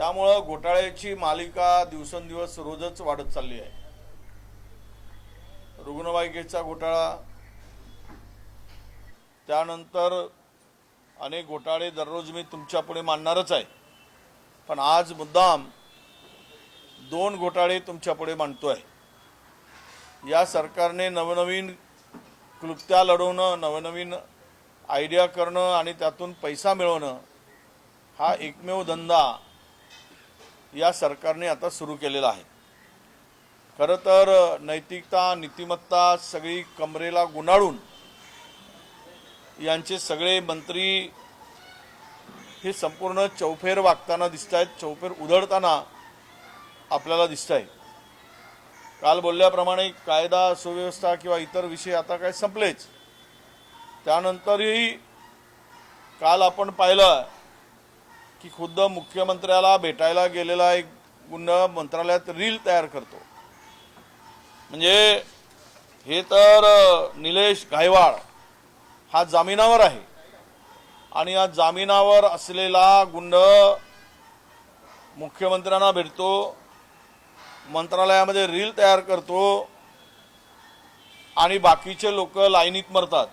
त्यामुळं घोटाळ्याची मालिका दिवसेंदिवस रोजच वाढत चालली आहे. रुग्णवाहिकेचा घोटाळा त्यानंतर अनेक घोटाळे दररोज मी तुमच्यापुढे मांडणारच आहे. पण आज मुद्दाम दोन घोटाळे तुमच्यापुढे आहे या सरकारने नवनवीन क्लुप्त्या लढवणं नवनवीन आयडिया करणं आणि त्यातून पैसा मिळवणं हा एकमेव धंदा या सरकारने आता सुरू केलेला आहे. खरं तर नैतिकता नीतिमत्ता सगळी कमरेला गुंडाळून यांचे सगळे मंत्री हे संपूर्ण चौफेर वागताना दिसत आहेत चौफेर उधळताना आपल्याला दिसत आहे काल बोलल्याप्रमाणे कायदा सुव्यवस्था किंवा इतर विषय आता काय संपलेच. त्यानंतरही काल आपण पाहिलं की खुद्द मुख्यमंत्र्याला भेटायला गेलेला एक गुंड मंत्रालयात रील तयार करतो. म्हणजे हे तर निलेश गायवाळ हा जामिनावर आहे. आणि या जामिनावर असलेला गुंड मुख्यमंत्र्यांना भेटतो मंत्रालयामध्ये रील तयार करतो आणि बाकीचे लोक लाईनीत मरतात.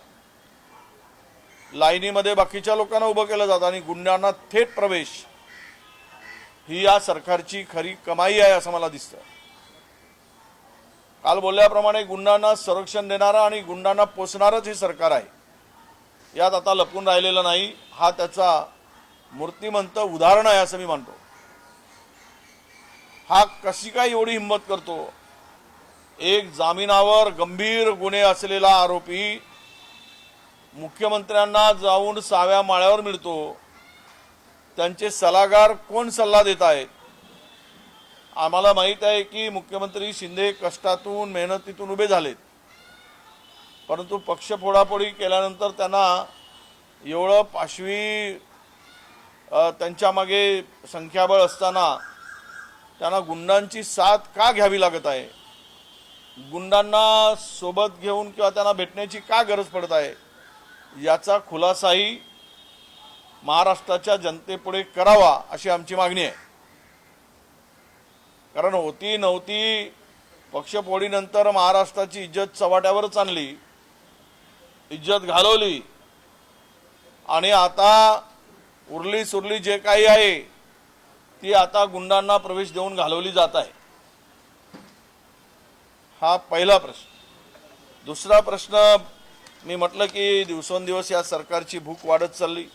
लाईनीमध्ये बाकीच्या लोकांना उभं केलं जातं आणि गुंडांना थेट प्रवेश ही या सरकारची खरी कमाई आहे असं मला दिसतं काल बोलल्याप्रमाणे गुंडांना संरक्षण देणारा आणि गुंडांना पोचणारंच हे सरकार आहे. यात आता लपून राहिलेलं नाही. हा त्याचा मूर्तिमंत उदाहरण आहे असं मी मानतो. हा कशी काय एवढी हिंमत करतो? एक जामिनावर गंभीर गुन्हे असलेला आरोपी मुख्यमंत्र्यांना जाऊन साव्या माळ्यावर मिळतो. त्यांचे सल्लागार कोण सल्ला देत आहेत? आम्हाला माहीत आहे की मुख्यमंत्री शिंदे कष्टातून मेहनतीतून उभे झालेत. परंतु पक्ष फोडाफोडी केल्यानंतर त्यांना एवढं पाशवी त्यांच्यामागे त्यांच्या मागे संख्याबळ असताना त्यांना गुंडांची साथ का घ्यावी लागत आहे? गुंडांना सोबत घेऊन किंवा त्यांना भेटण्याची का गरज पडत आहे? याचा खुलासाही महाराष्ट्राच्या जनतेपुढे करावा अशी आमची मागणी आहे. कारण होती नव्हती पक्षपोडीनंतर महाराष्ट्राची इज्जत चव्हाट्यावरच आणली. इज्जत घालवली. आणि आता उरली सुरली जे काही आहे ती आता गुंडांना प्रवेश देऊन घालवली जात आहे. हा पहिला प्रश्न. दुसरा प्रश्न मी म्हटलं की दिवसेंदिवस या सरकारची भूक वाढत चालली.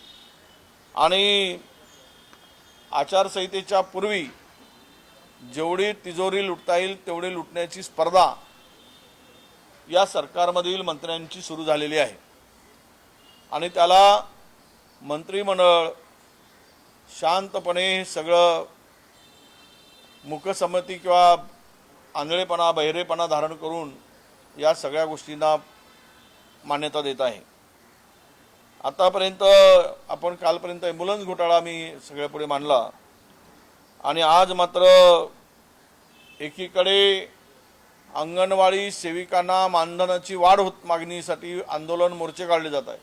आणि आचारसंहितेच्या पूर्वी जेवढी तिजोरी लुटता येईल तेवढी लुटण्याची स्पर्धा या सरकारमधील मंत्र्यांची सुरू झालेली आहे. आणि त्याला मंत्रिमंडळ शांतपणे हे सगळं मुखसंमती किंवा आंधळेपणा बहिरेपणा धारण करून या सगळ्या गोष्टींना मान्यता देत आहे. आतापर्यंत आपण कालपर्यंत ॲम्ब्युलन्स घोटाळा मी सगळ्यापुढे मांडला. आणि आज मात्र एकीकडे अंगणवाडी सेविकांना मानधनाची वाढ होत मागणीसाठी आंदोलन मोर्चे काढले जात आहे.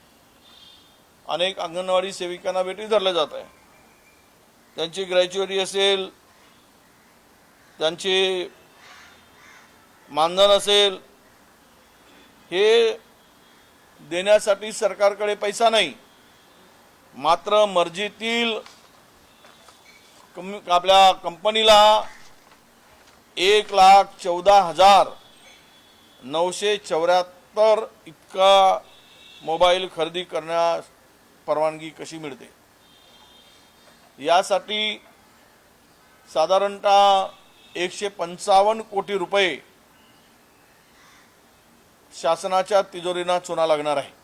अनेक अंगणवाडी सेविकांना भेटी धरले जात आहे. त्यांची ग्रॅज्युएटी असेल त्यांची मानधन असेल हे देण्यासाठी सरकारकडे पैसा नाही. मात्र मर्जीतील कम- आपल्या कंपनीला एक लाख चौदा हजार नऊशे चौऱ्याहत्तर इतका मोबाईल खरेदी करण्यास परवानगी कशी मिळते? यासाठी साधारणतः एकशे पंचावन्न कोटी रुपये शासनाच्या तिजोरीनं चुना लागणार आहे.